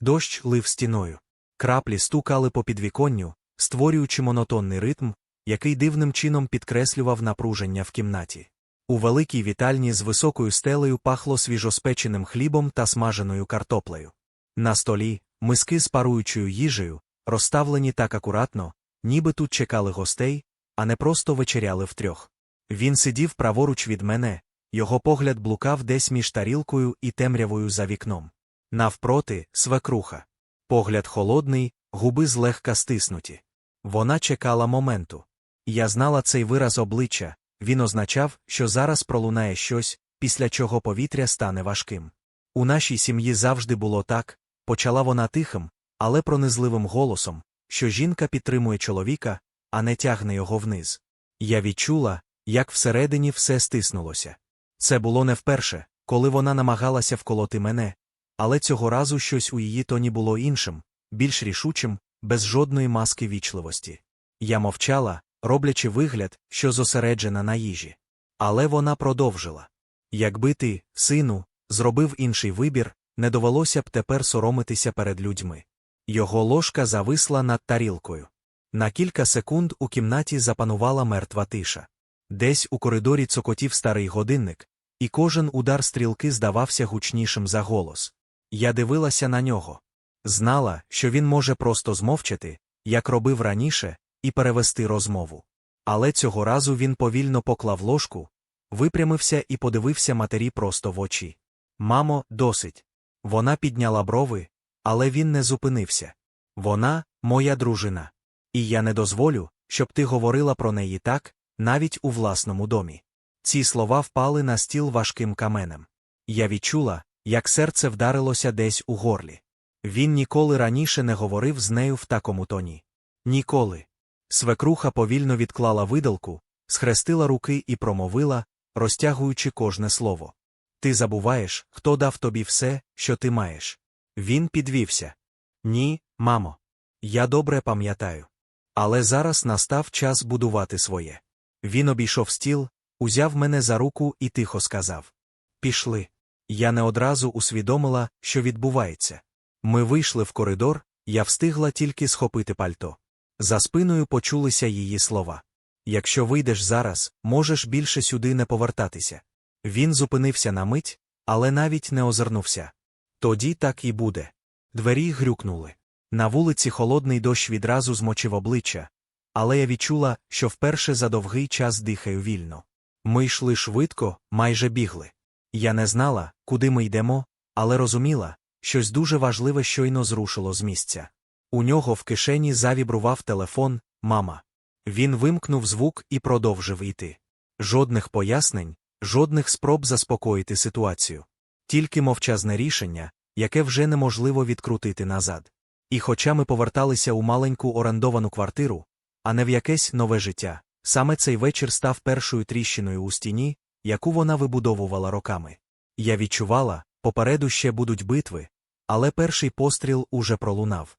Дощ лив стіною. Краплі стукали по підвіконню, створюючи монотонний ритм, який дивним чином підкреслював напруження в кімнаті. У великій вітальні з високою стелею пахло свіжоспеченим хлібом та смаженою картоплею. На столі миски з паруючою їжею, розставлені так акуратно, ніби тут чекали гостей, а не просто вечеряли втрьох. Він сидів праворуч від мене, його погляд блукав десь між тарілкою і темрявою за вікном. Навпроти свекруха. Погляд холодний, губи злегка стиснуті. Вона чекала моменту. Я знала цей вираз обличчя, він означав, що зараз пролунає щось, після чого повітря стане важким. У нашій сім'ї завжди було так, почала вона тихим, але пронизливим голосом, що жінка підтримує чоловіка, а не тягне його вниз. Я відчула, як всередині все стиснулося. Це було не вперше, коли вона намагалася вколоти мене, але цього разу щось у її тоні було іншим, більш рішучим, без жодної маски вічливості. Я мовчала, роблячи вигляд, що зосереджена на їжі. Але вона продовжила. Якби ти, сину, зробив інший вибір, не довелося б тепер соромитися перед людьми. Його ложка зависла над тарілкою. На кілька секунд у кімнаті запанувала мертва тиша. Десь у коридорі цокотів старий годинник, і кожен удар стрілки здавався гучнішим за голос. Я дивилася на нього. Знала, що він може просто змовчати, як робив раніше, і перевести розмову. Але цього разу він повільно поклав ложку, випрямився і подивився матері просто в очі. Мамо, досить. Вона підняла брови, але він не зупинився. Вона моя дружина. І я не дозволю, щоб ти говорила про неї так, навіть у власному домі. Ці слова впали на стіл важким каменем. Я відчула, як серце вдарилося десь у горлі. Він ніколи раніше не говорив з нею в такому тоні. Ніколи. Свекруха повільно відклала видалку, схрестила руки і промовила, розтягуючи кожне слово. Ти забуваєш, хто дав тобі все, що ти маєш. Він підвівся. Ні, мамо. Я добре пам'ятаю. Але зараз настав час будувати своє. Він обійшов стіл, узяв мене за руку і тихо сказав: Пішли. Я не одразу усвідомила, що відбувається. Ми вийшли в коридор, я встигла тільки схопити пальто. За спиною почулися її слова. Якщо вийдеш зараз, можеш більше сюди не повертатися. Він зупинився на мить, але навіть не озирнувся. Тоді так і буде. Двері грюкнули. На вулиці холодний дощ відразу змочив обличчя, але я відчула, що вперше за довгий час дихаю вільно. Ми йшли швидко, майже бігли. Я не знала, куди ми йдемо, але розуміла, щось дуже важливе щойно зрушило з місця. У нього в кишені завібрував телефон, мама. Він вимкнув звук і продовжив іти. Жодних пояснень, жодних спроб заспокоїти ситуацію. Тільки мовчазне рішення, яке вже неможливо відкрутити назад. І хоча ми поверталися у маленьку орендовану квартиру, а не в якесь нове життя, саме цей вечір став першою тріщиною у стіні, яку вона вибудовувала роками. Я відчувала, попереду ще будуть битви, але перший постріл уже пролунав.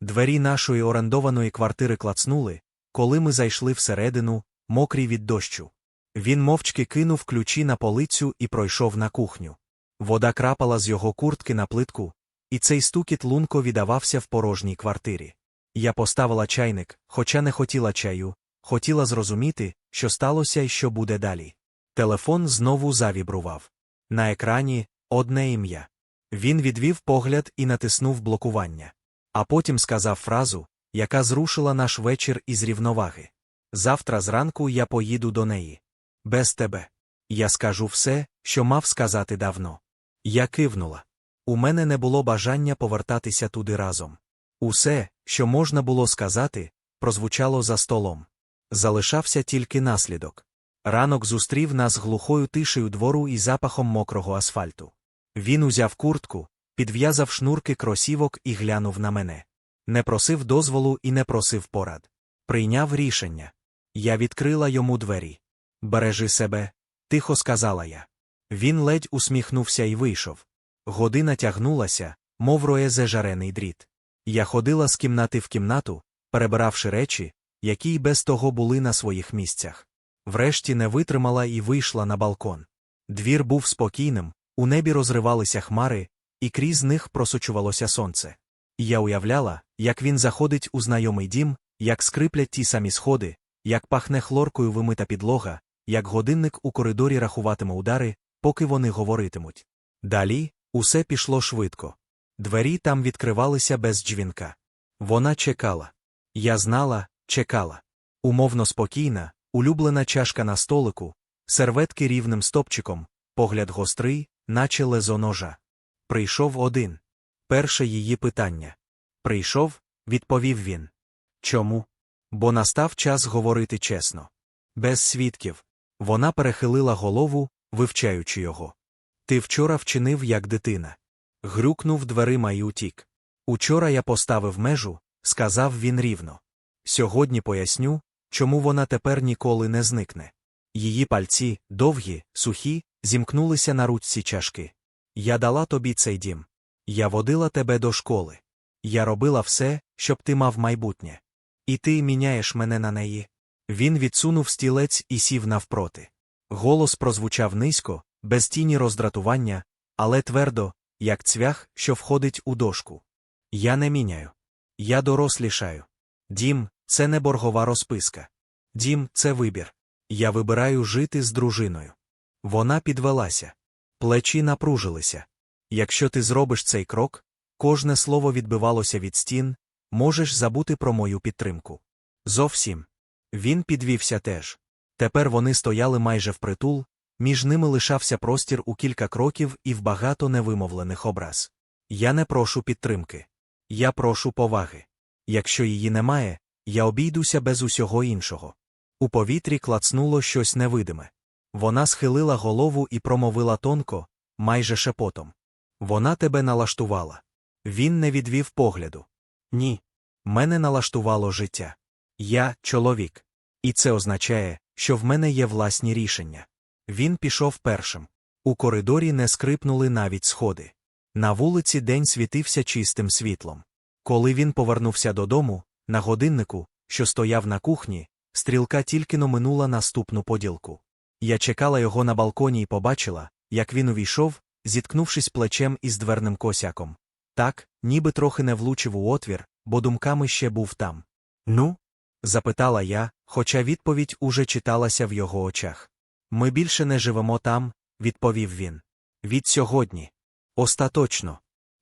Двері нашої орендованої квартири клацнули, коли ми зайшли всередину, мокрі від дощу. Він мовчки кинув ключі на полицю і пройшов на кухню. Вода крапала з його куртки на плитку, і цей стукіт лунко віддавався в порожній квартирі. Я поставила чайник, хоча не хотіла чаю, хотіла зрозуміти, що сталося і що буде далі. Телефон знову завібрував. На екрані одне ім'я. Він відвів погляд і натиснув блокування. А потім сказав фразу, яка зрушила наш вечір із рівноваги. Завтра зранку я поїду до неї. Без тебе. Я скажу все, що мав сказати давно. Я кивнула. У мене не було бажання повертатися туди разом. Усе, що можна було сказати, прозвучало за столом. Залишався тільки наслідок. Ранок зустрів нас глухою тишею двору і запахом мокрого асфальту. Він узяв куртку, підв'язав шнурки кросівок і глянув на мене. Не просив дозволу і не просив порад. Прийняв рішення. Я відкрила йому двері. Бережи себе, тихо сказала я. Він ледь усміхнувся і вийшов. Година тягнулася, мов роезе жарений дріт. Я ходила з кімнати в кімнату, перебиравши речі, які й без того були на своїх місцях. Врешті не витримала і вийшла на балкон. Двір був спокійним, у небі розривалися хмари, і крізь них просочувалося сонце. І я уявляла, як він заходить у знайомий дім, як скриплять ті самі сходи, як пахне хлоркою вимита підлога, як годинник у коридорі рахуватиме удари, поки вони говоритимуть. Далі усе пішло швидко. Двері там відкривалися без дзвінка. Вона чекала. Я знала, чекала. Умовно спокійна, улюблена чашка на столику, серветки рівним стопчиком, погляд гострий, наче лезо ножа. Прийшов один. Перше її питання. Прийшов, відповів він. Чому? Бо настав час говорити чесно. Без свідків. Вона перехилила голову, вивчаючи його. Ти вчора вчинив як дитина. Грюкнув дверима і утік. Учора я поставив межу, сказав він рівно. Сьогодні поясню, чому вона тепер ніколи не зникне. Її пальці, довгі, сухі, зімкнулися на ручці чашки. Я дала тобі цей дім. Я водила тебе до школи. Я робила все, щоб ти мав майбутнє. І ти міняєш мене на неї. Він відсунув стілець і сів навпроти. Голос прозвучав низько, без тіні роздратування, але твердо, як цвях, що входить у дошку. Я не міняю. Я дорослішаю. Дім це не боргова розписка. Дім це вибір. Я вибираю жити з дружиною. Вона підвелася. Плечі напружилися. Якщо ти зробиш цей крок, кожне слово відбивалося від стін, можеш забути про мою підтримку. Зовсім. Він підвівся теж. Тепер вони стояли майже впритул, між ними лишався простір у кілька кроків і в багато невимовлених образ. Я не прошу підтримки. Я прошу поваги. Якщо її немає, я обійдуся без усього іншого. У повітрі клацнуло щось невидиме. Вона схилила голову і промовила тонко, майже шепотом. Вона тебе налаштувала. Він не відвів погляду. Ні. Мене налаштувало життя. Я чоловік. І це означає, що в мене є власні рішення. Він пішов першим. У коридорі не скрипнули навіть сходи. На вулиці день світився чистим світлом. Коли він повернувся додому, на годиннику, що стояв на кухні, стрілка тільки минула наступну поділку. Я чекала його на балконі і побачила, як він увійшов, зіткнувшись плечем із дверним косяком. Так, ніби трохи не влучив у отвір, бо думками ще був там. Ну? запитала я, хоча відповідь уже читалася в його очах. Ми більше не живемо там, відповів він. Від сьогодні. Остаточно.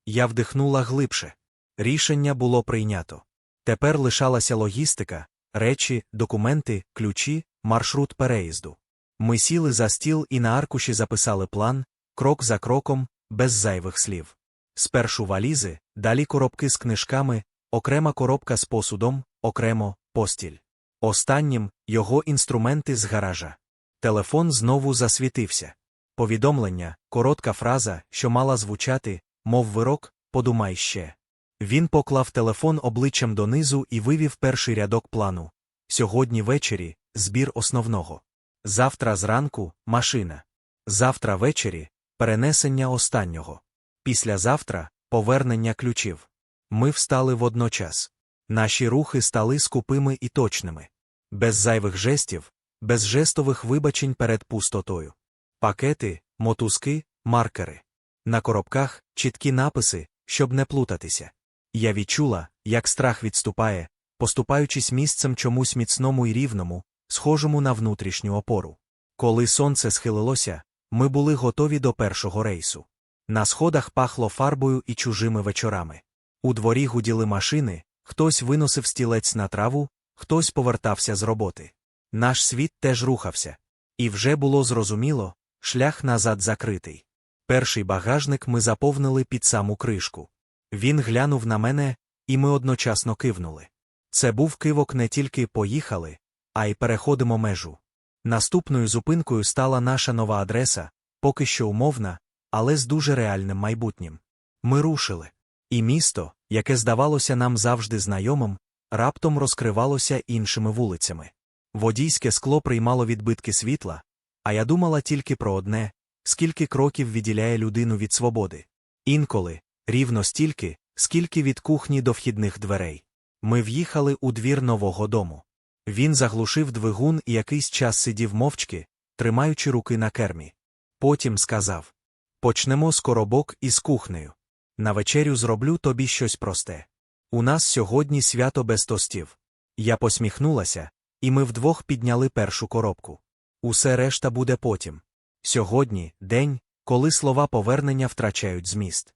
Я вдихнула глибше. Рішення було прийнято. Тепер лишалася логістика, речі, документи, ключі, маршрут переїзду. Ми сіли за стіл і на аркуші записали план, крок за кроком, без зайвих слів. Спершу валізи, далі коробки з книжками, окрема коробка з посудом, окремо постіль. Останнім його інструменти з гаража. Телефон знову засвітився. Повідомлення, коротка фраза, що мала звучати, мов вирок, подумай ще. Він поклав телефон обличчям донизу і вивів перший рядок плану. Сьогодні ввечері збір основного. Завтра зранку машина. Завтра ввечері перенесення останнього. Післязавтра повернення ключів. Ми встали водночас. Наші рухи стали скупими і точними. Без зайвих жестів, без жестових вибачень перед пустотою. Пакети, мотузки, маркери. На коробках чіткі написи, щоб не плутатися. Я відчула, як страх відступає, поступаючись місцем чомусь міцному і рівному, схожому на внутрішню опору. Коли сонце схилилося, ми були готові до першого рейсу. На сходах пахло фарбою і чужими вечорами. У дворі гуділи машини, хтось виносив стілець на траву, хтось повертався з роботи. Наш світ теж рухався. І вже було зрозуміло, шлях назад закритий. Перший багажник ми заповнили під саму кришку. Він глянув на мене, і ми одночасно кивнули. Це був кивок не тільки поїхали, а й переходимо межу. Наступною зупинкою стала наша нова адреса, поки що умовна, але з дуже реальним майбутнім. Ми рушили. І місто, яке здавалося нам завжди знайомим, раптом розкривалося іншими вулицями. Водійське скло приймало відбитки світла, а я думала тільки про одне скільки кроків відділяє людину від свободи. Інколи, рівно стільки, скільки від кухні до вхідних дверей. Ми в'їхали у двір нового дому. Він заглушив двигун і якийсь час сидів мовчки, тримаючи руки на кермі. Потім сказав Почнемо з коробок із кухнею. На вечерю зроблю тобі щось просте. У нас сьогодні свято без тостів. Я посміхнулася, і ми вдвох підняли першу коробку. Усе решта буде потім. Сьогодні день, коли слова повернення втрачають зміст.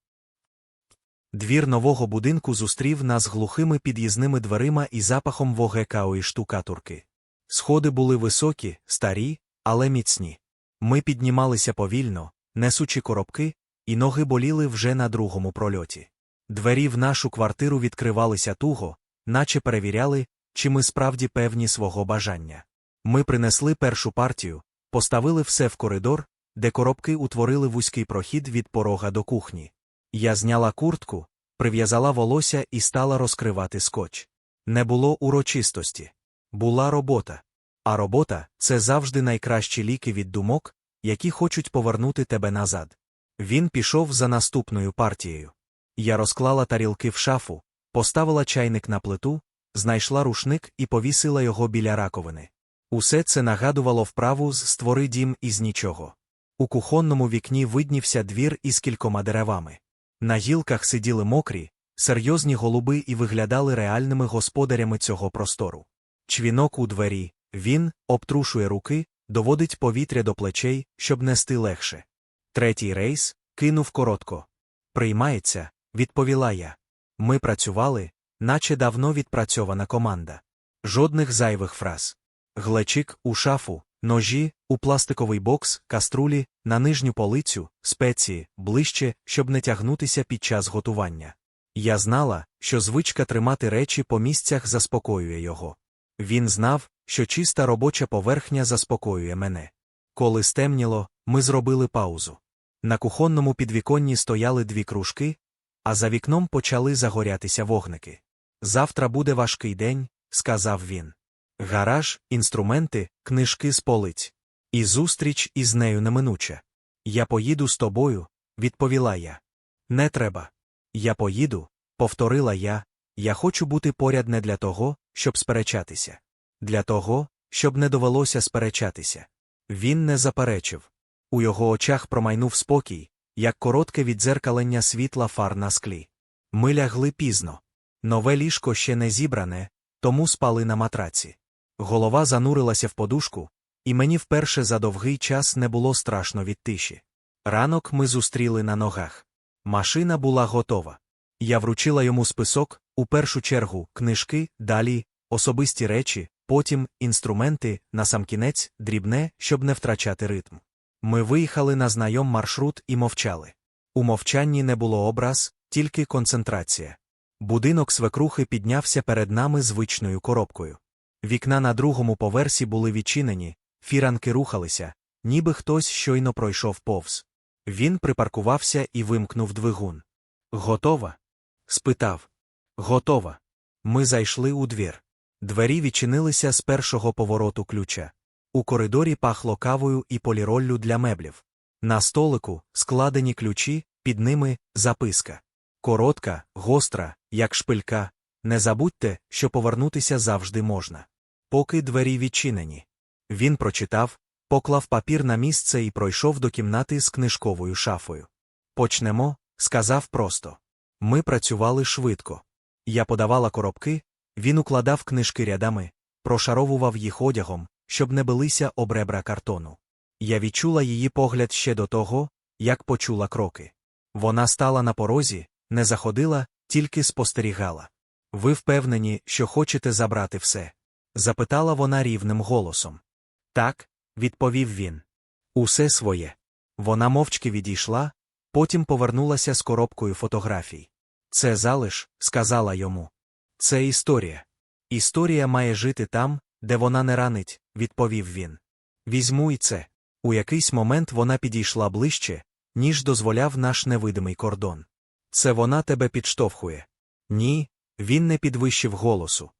Двір нового будинку зустрів нас глухими під'їзними дверима і запахом вогекаої штукатурки. Сходи були високі, старі, але міцні. Ми піднімалися повільно, несучи коробки, і ноги боліли вже на другому прольоті. Двері в нашу квартиру відкривалися туго, наче перевіряли, чи ми справді певні свого бажання. Ми принесли першу партію, поставили все в коридор, де коробки утворили вузький прохід від порога до кухні. Я зняла куртку, прив'язала волосся і стала розкривати скотч. Не було урочистості. Була робота. А робота це завжди найкращі ліки від думок, які хочуть повернути тебе назад. Він пішов за наступною партією. Я розклала тарілки в шафу, поставила чайник на плиту, знайшла рушник і повісила його біля раковини. Усе це нагадувало вправу з створи дім із нічого. У кухонному вікні виднівся двір із кількома деревами. На гілках сиділи мокрі, серйозні голуби і виглядали реальними господарями цього простору. Чвінок у двері, він обтрушує руки, доводить повітря до плечей, щоб нести легше. Третій рейс кинув коротко. Приймається, відповіла я. Ми працювали, наче давно відпрацьована команда. Жодних зайвих фраз. Глечик у шафу, ножі, у пластиковий бокс, каструлі, на нижню полицю, спеції, ближче, щоб не тягнутися під час готування. Я знала, що звичка тримати речі по місцях заспокоює його. Він знав, що чиста робоча поверхня заспокоює мене. Коли стемніло, ми зробили паузу. На кухонному підвіконні стояли дві кружки, а за вікном почали загорятися вогники. Завтра буде важкий день, сказав він. Гараж, інструменти, книжки з полиць. І зустріч із нею неминуча. Я поїду з тобою, відповіла я. Не треба. Я поїду, повторила я. Я хочу бути поряд не для того, щоб сперечатися. Для того, щоб не довелося сперечатися. Він не заперечив. У його очах промайнув спокій, як коротке віддзеркалення світла фар на склі. Ми лягли пізно. Нове ліжко ще не зібране, тому спали на матраці. Голова занурилася в подушку, і мені вперше за довгий час не було страшно від тиші. Ранок ми зустріли на ногах. Машина була готова. Я вручила йому список, у першу чергу, книжки, далі, особисті речі, потім інструменти, насамкінець, дрібне, щоб не втрачати ритм. Ми виїхали на знайом маршрут і мовчали. У мовчанні не було образ, тільки концентрація. Будинок свекрухи піднявся перед нами звичною коробкою. Вікна на другому поверсі були відчинені, фіранки рухалися, ніби хтось щойно пройшов повз. Він припаркувався і вимкнув двигун. Готова? спитав. Готова. Ми зайшли у двір. Двері відчинилися з першого повороту ключа. У коридорі пахло кавою і поліроллю для меблів. На столику складені ключі, під ними записка. Коротка, гостра, як шпилька. Не забудьте, що повернутися завжди можна. Поки двері відчинені. Він прочитав, поклав папір на місце і пройшов до кімнати з книжковою шафою. Почнемо, сказав просто. Ми працювали швидко. Я подавала коробки, він укладав книжки рядами, прошаровував їх одягом, щоб не билися об ребра картону. Я відчула її погляд ще до того, як почула кроки. Вона стала на порозі, не заходила, тільки спостерігала. Ви впевнені, що хочете забрати все? Запитала вона рівним голосом. Так, відповів він. Усе своє. Вона мовчки відійшла, потім повернулася з коробкою фотографій. Це залиш, сказала йому. Це історія. Історія має жити там, де вона не ранить, відповів він. Візьму і це. У якийсь момент вона підійшла ближче, ніж дозволяв наш невидимий кордон. Це вона тебе підштовхує. Ні, він не підвищив голосу.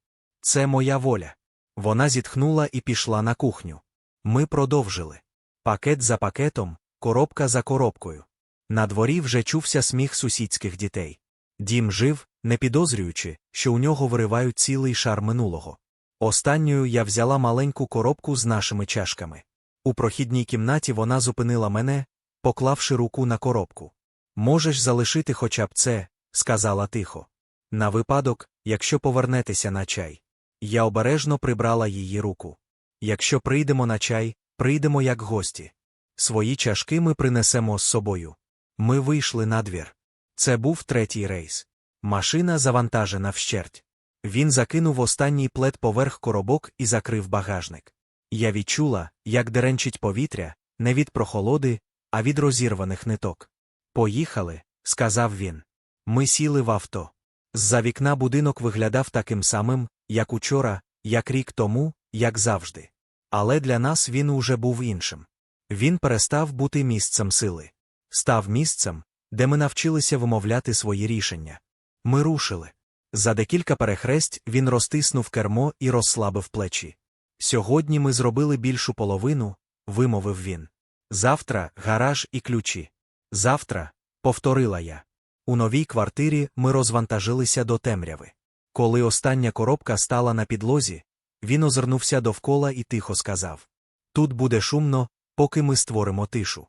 Це моя воля. Вона зітхнула і пішла на кухню. Ми продовжили. Пакет за пакетом, коробка за коробкою. На дворі вже чувся сміх сусідських дітей. Дім жив, не підозрюючи, що у нього виривають цілий шар минулого. Останньою я взяла маленьку коробку з нашими чашками. У прохідній кімнаті вона зупинила мене, поклавши руку на коробку. Можеш залишити хоча б це, сказала тихо. На випадок, якщо повернетеся на чай. Я обережно прибрала її руку. Якщо прийдемо на чай, прийдемо як гості. Свої чашки ми принесемо з собою. Ми вийшли на двір. Це був третій рейс. Машина завантажена вщерть. Він закинув останній плед поверх коробок і закрив багажник. Я відчула, як деренчить повітря, не від прохолоди, а від розірваних ниток. Поїхали, сказав він. Ми сіли в авто. З-за вікна будинок виглядав таким самим, як учора, як рік тому, як завжди. Але для нас він уже був іншим. Він перестав бути місцем сили. Став місцем, де ми навчилися вимовляти свої рішення. Ми рушили. За декілька перехресть він розтиснув кермо і розслабив плечі. Сьогодні ми зробили більшу половину, вимовив він. Завтра гараж і ключі. Завтра, повторила я. У новій квартирі ми розвантажилися до темряви. Коли остання коробка стала на підлозі, він озирнувся довкола і тихо сказав: Тут буде шумно, поки ми створимо тишу.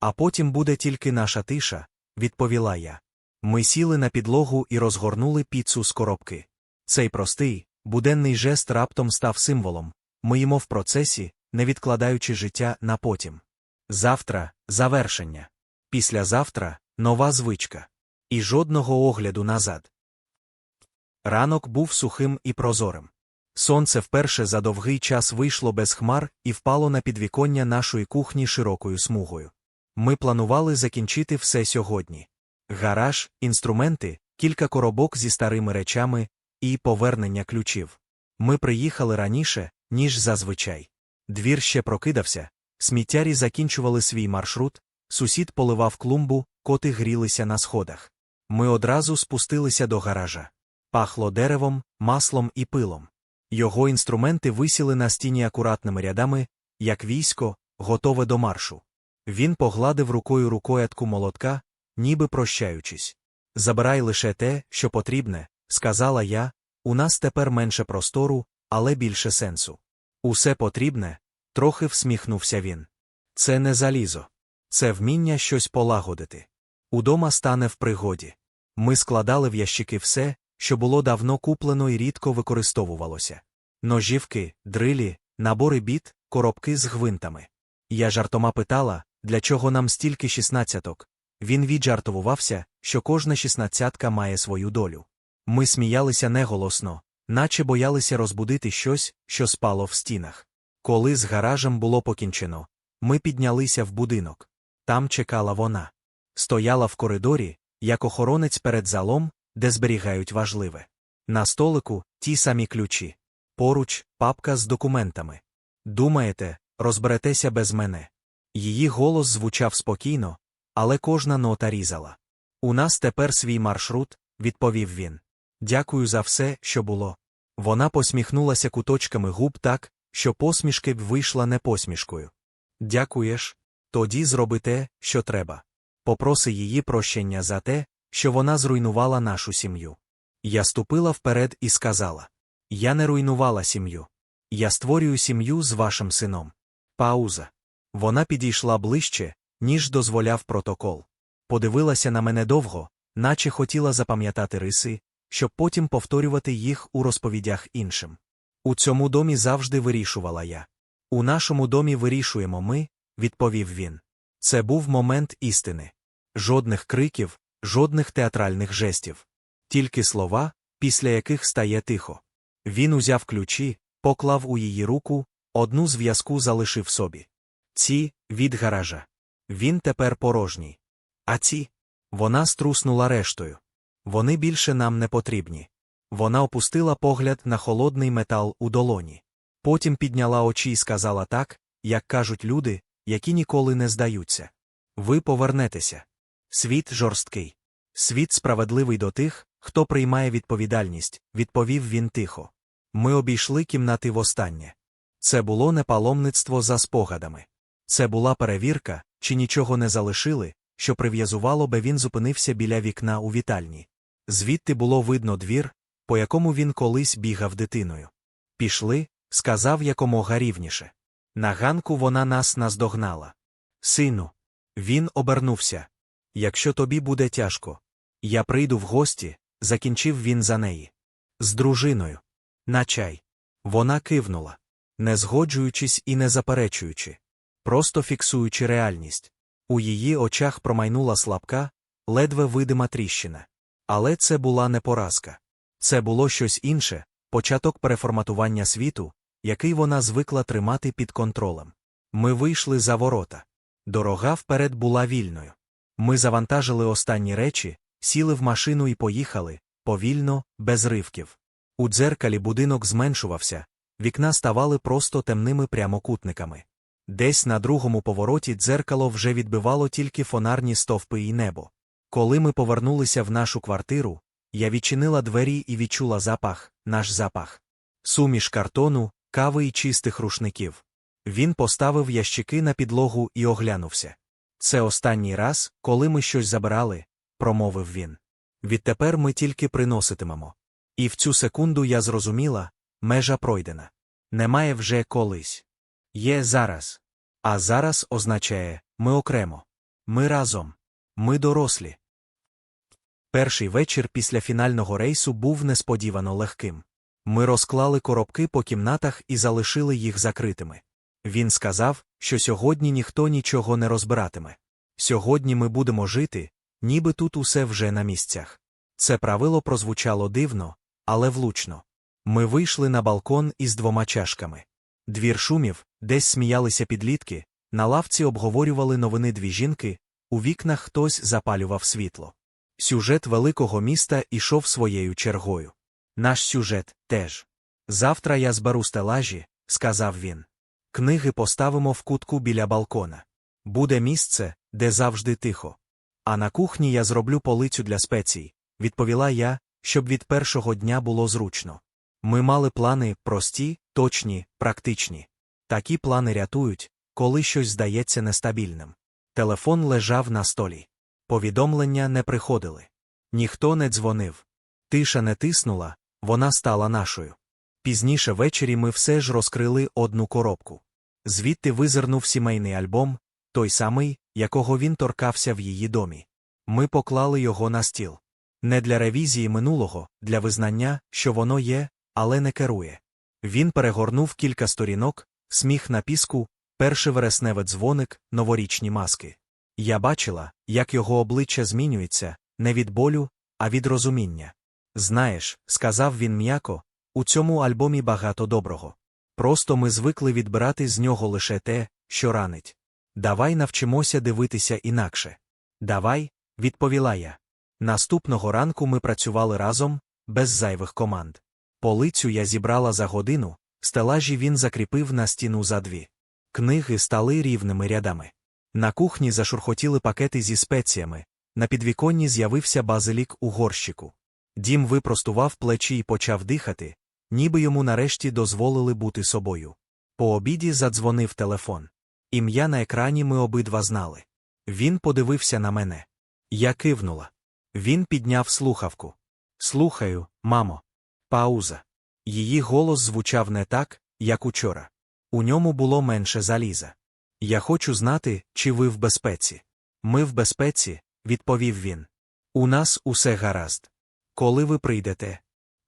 А потім буде тільки наша тиша, відповіла я. Ми сіли на підлогу і розгорнули піцу з коробки. Цей простий, буденний жест раптом став символом. Ми їмо в процесі, не відкладаючи життя на потім. Завтра завершення. Післязавтра нова звичка. І жодного огляду назад. Ранок був сухим і прозорим. Сонце вперше за довгий час вийшло без хмар і впало на підвіконня нашої кухні широкою смугою. Ми планували закінчити все сьогодні. Гараж, інструменти, кілька коробок зі старими речами і повернення ключів. Ми приїхали раніше, ніж зазвичай. Двір ще прокидався, сміттярі закінчували свій маршрут, сусід поливав клумбу, коти грілися на сходах. Ми одразу спустилися до гаража. Пахло деревом, маслом і пилом. Його інструменти висіли на стіні акуратними рядами, як військо, готове до маршу. Він погладив рукою рукоятку молотка, ніби прощаючись. Забирай лише те, що потрібне, сказала я, у нас тепер менше простору, але більше сенсу. Усе потрібне, трохи всміхнувся він. Це не залізо. Це вміння щось полагодити. Удома стане в пригоді. Ми складали в ящики все, що було давно куплено і рідко використовувалося. Ножівки, дрилі, набори біт, коробки з гвинтами. Я жартома питала, для чого нам стільки шістнадцяток. Він віджартовувався, що кожна шістнадцятка має свою долю. Ми сміялися неголосно, наче боялися розбудити щось, що спало в стінах. Коли з гаражем було покінчено, ми піднялися в будинок. Там чекала вона. Стояла в коридорі, як охоронець перед залом, де зберігають важливе. На столику ті самі ключі. Поруч папка з документами. Думаєте, розберетеся без мене. Її голос звучав спокійно, але кожна нота різала. У нас тепер свій маршрут, відповів він. Дякую за все, що було. Вона посміхнулася куточками губ так, що посмішки б вийшла не посмішкою. Дякуєш, тоді зроби те, що треба. Попроси її прощення за те, що вона зруйнувала нашу сім'ю. Я ступила вперед і сказала: Я не руйнувала сім'ю. Я створюю сім'ю з вашим сином. Пауза. Вона підійшла ближче, ніж дозволяв протокол. Подивилася на мене довго, наче хотіла запам'ятати риси, щоб потім повторювати їх у розповідях іншим. У цьому домі завжди вирішувала я. У нашому домі вирішуємо ми, відповів він. Це був момент істини. Жодних криків, жодних театральних жестів. Тільки слова, після яких стає тихо. Він узяв ключі, поклав у її руку, одну зв'язку залишив собі. Ці від гаража. Він тепер порожній. А ці. Вона струснула рештою. Вони більше нам не потрібні. Вона опустила погляд на холодний метал у долоні. Потім підняла очі і сказала так, як кажуть люди, які ніколи не здаються. Ви повернетеся. Світ жорсткий. Світ справедливий до тих, хто приймає відповідальність, відповів він тихо. Ми обійшли кімнати востаннє. Це було не паломництво за спогадами. Це була перевірка, чи нічого не залишили, що прив'язувало, би він зупинився біля вікна у вітальні. Звідти було видно двір, по якому він колись бігав дитиною. Пішли, сказав якомога рівніше. На ганку вона нас наздогнала. Сину. Він обернувся. Якщо тобі буде тяжко, я прийду в гості, закінчив він за неї. З дружиною. На чай. Вона кивнула, не згоджуючись і не заперечуючи, просто фіксуючи реальність. У її очах промайнула слабка, ледве видима тріщина. Але це була не поразка. Це було щось інше, початок переформатування світу, який вона звикла тримати під контролем. Ми вийшли за ворота. Дорога вперед була вільною. Ми завантажили останні речі, сіли в машину і поїхали, повільно, без ривків. У дзеркалі будинок зменшувався, вікна ставали просто темними прямокутниками. Десь на другому повороті дзеркало вже відбивало тільки фонарні стовпи і небо. Коли ми повернулися в нашу квартиру, я відчинила двері і відчула запах, наш запах. Суміш картону, кави і чистих рушників. Він поставив ящики на підлогу і оглянувся. Це останній раз, коли ми щось забирали, промовив він. Відтепер ми тільки приноситимемо. І в цю секунду я зрозуміла межа пройдена. Немає вже колись. Є зараз. А зараз означає ми окремо. Ми разом. Ми дорослі. Перший вечір після фінального рейсу був несподівано легким. Ми розклали коробки по кімнатах і залишили їх закритими. Він сказав, що сьогодні ніхто нічого не розбиратиме. Сьогодні ми будемо жити, ніби тут усе вже на місцях. Це правило прозвучало дивно, але влучно. Ми вийшли на балкон із двома чашками. Двір шумів, десь сміялися підлітки, на лавці обговорювали новини дві жінки, у вікнах хтось запалював світло. Сюжет великого міста ішов своєю чергою. Наш сюжет теж. Завтра я зберу стелажі, сказав він. Книги поставимо в кутку біля балкона. Буде місце, де завжди тихо. А на кухні я зроблю полицю для спецій, відповіла я, щоб від першого дня було зручно. Ми мали плани прості, точні, практичні. Такі плани рятують, коли щось здається нестабільним. Телефон лежав на столі. Повідомлення не приходили. Ніхто не дзвонив. Тиша не тиснула, вона стала нашою. Пізніше ввечері ми все ж розкрили одну коробку. Звідти визирнув сімейний альбом, той самий, якого він торкався в її домі. Ми поклали його на стіл. Не для ревізії минулого, для визнання, що воно є, але не керує. Він перегорнув кілька сторінок, сміх на піску, перший вересневе дзвоник, новорічні маски. Я бачила, як його обличчя змінюється, не від болю, а від розуміння. Знаєш, сказав він м'яко, у цьому альбомі багато доброго. Просто ми звикли відбирати з нього лише те, що ранить. Давай навчимося дивитися інакше. Давай, відповіла я. Наступного ранку ми працювали разом, без зайвих команд. Полицю я зібрала за годину, стелажі він закріпив на стіну за дві. Книги стали рівними рядами. На кухні зашурхотіли пакети зі спеціями, на підвіконні з'явився базилік у горщику. Дім випростував плечі і почав дихати, ніби йому нарешті дозволили бути собою. По обіді задзвонив телефон. Ім'я на екрані ми обидва знали. Він подивився на мене. Я кивнула. Він підняв слухавку. Слухаю, мамо. Пауза. Її голос звучав не так, як учора. У ньому було менше заліза. Я хочу знати, чи ви в безпеці. Ми в безпеці, відповів він. У нас усе гаразд. Коли ви прийдете?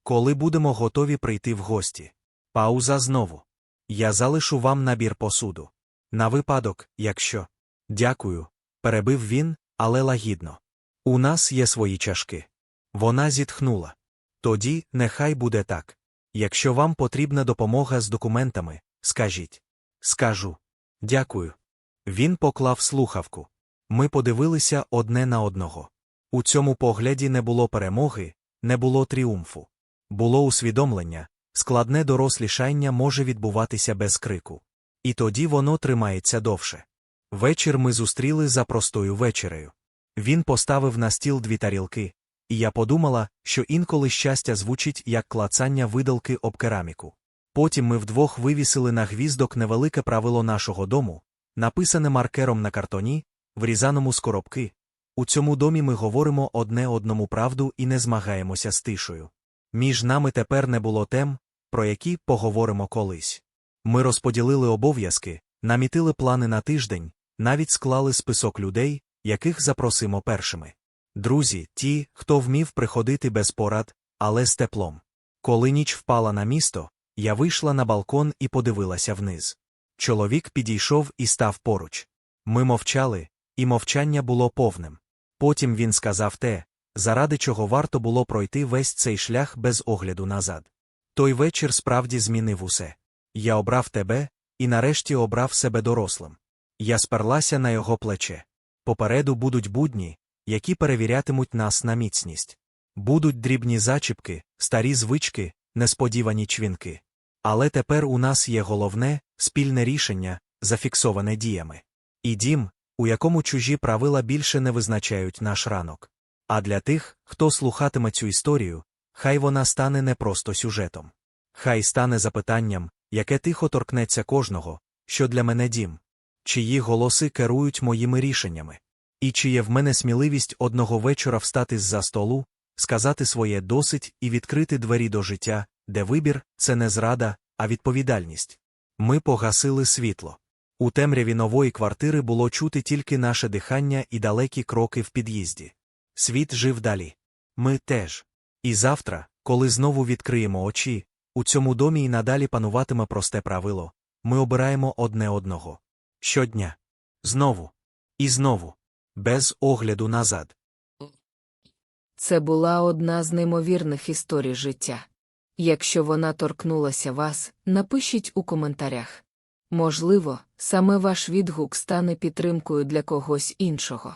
Коли будемо готові прийти в гості? Пауза знову. Я залишу вам набір посуду. На випадок, якщо. Дякую, перебив він, але лагідно. У нас є свої чашки. Вона зітхнула. Тоді, нехай буде так. Якщо вам потрібна допомога з документами, скажіть. Скажу. Дякую. Він поклав слухавку. Ми подивилися одне на одного. У цьому погляді не було перемоги, не було тріумфу. Було усвідомлення, складне дорослішання може відбуватися без крику. І тоді воно тримається довше. Вечір ми зустріли за простою вечерею. Він поставив на стіл дві тарілки, і я подумала, що інколи щастя звучить як клацання видалки об кераміку. Потім ми вдвох вивісили на гвіздок невелике правило нашого дому, написане маркером на картоні, врізаному з коробки. У цьому домі ми говоримо одне одному правду і не змагаємося з тишою. Між нами тепер не було тем, про які поговоримо колись. Ми розподілили обов'язки, намітили плани на тиждень, навіть склали список людей, яких запросимо першими. Друзі, ті, хто вмів приходити без порад, але з теплом. Коли ніч впала на місто, я вийшла на балкон і подивилася вниз. Чоловік підійшов і став поруч. Ми мовчали, і мовчання було повним. Потім він сказав те, заради чого варто було пройти весь цей шлях без огляду назад. Той вечір справді змінив усе. Я обрав тебе, і нарешті обрав себе дорослим. Я сперлася на його плече. Попереду будуть будні, які перевірятимуть нас на міцність. Будуть дрібні зачіпки, старі звички, несподівані чвінки. Але тепер у нас є головне, спільне рішення, зафіксоване діями. І дім, у якому чужі правила більше не визначають наш ранок. А для тих, хто слухатиме цю історію, хай вона стане не просто сюжетом. Хай стане запитанням, яке тихо торкнеться кожного, що для мене дім, чиї голоси керують моїми рішеннями. І чи є в мене сміливість одного вечора встати з-за столу, сказати своє досить і відкрити двері до життя, де вибір це не зрада, а відповідальність. Ми погасили світло. У темряві нової квартири було чути тільки наше дихання і далекі кроки в під'їзді. Світ жив далі. Ми теж. І завтра, коли знову відкриємо очі, у цьому домі й надалі пануватиме просте правило ми обираємо одне одного. Щодня. Знову. І знову. Без огляду назад. Це була одна з неймовірних історій життя. Якщо вона торкнулася вас, напишіть у коментарях. Можливо, саме ваш відгук стане підтримкою для когось іншого.